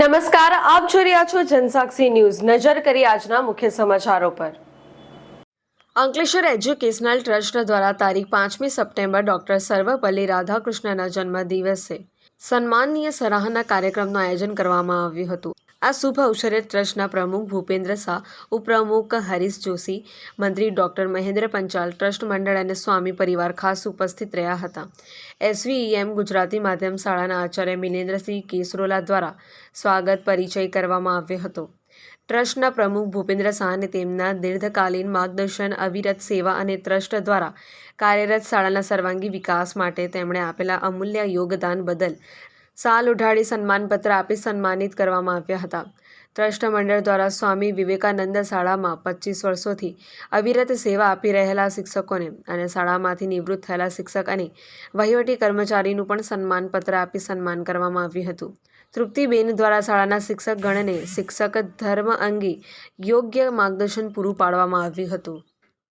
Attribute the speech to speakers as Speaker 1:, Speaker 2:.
Speaker 1: નમસ્કાર, આપ જોઈ રહ્યા છો જનસાક્ષી ન્યૂઝ. નજર કરી આજના મુખ્ય સમાચારો પર. અંકલેશ્વર એજ્યુકેશનલ ટ્રસ્ટ દ્વારા તારીખ પાંચમી સપ્ટેમ્બર ડોક્ટર સર્વપલ્લી રાધાકૃષ્ણના જન્મ દિવસે સન્માનનીય સરાહના કાર્યક્રમનું આયોજન કરવામાં આવ્યું હતું. આ શુભ અવસરે ટ્રસ્ટના પ્રમુખ ભૂપેન્દ્ર શાહ, ઉપપ્રમુખ હરીશ જોશી, મંત્રી ડોક્ટર મહેન્દ્ર પંચાલ, ટ્રસ્ટ મંડળ અને સ્વામી પરિવાર ખાસ ઉપસ્થિત રહ્યા હતા. એસવીઈએમ ગુજરાતી માધ્યમ શાળાના આચાર્ય મિલેન્દ્રસિંહ કેસરોલા દ્વારા સ્વાગત પરિચય કરવામાં આવ્યો હતો. ટ્રસ્ટના પ્રમુખ ભૂપેન્દ્ર શાહને તેમના દીર્ઘકાલીન માર્ગદર્શન, અવિરત સેવા અને ટ્રસ્ટ દ્વારા કાર્યરત શાળાના સર્વાંગી વિકાસ માટે તેમણે આપેલા અમૂલ્ય યોગદાન બદલ સાલ ઉઢાડી સન્માનપત્ર આપી સન્માનિત કરવામાં આવ્યા હતા. ટ્રસ્ટ મંડળ દ્વારા સ્વામી વિવેકાનંદ શાળામાં પચીસ વર્ષોથી અવિરત સેવા આપી રહેલા શિક્ષકોને અને શાળામાંથી નિવૃત્ત થયેલા શિક્ષક અને વહીવટી કર્મચારીનું પણ સન્માનપત્ર આપી સન્માન કરવામાં આવ્યું હતું. તૃપ્તિબેન દ્વારા શાળાના શિક્ષક ગણને શિક્ષક ધર્મ અંગે યોગ્ય માર્ગદર્શન પૂરું પાડવામાં આવ્યું હતું.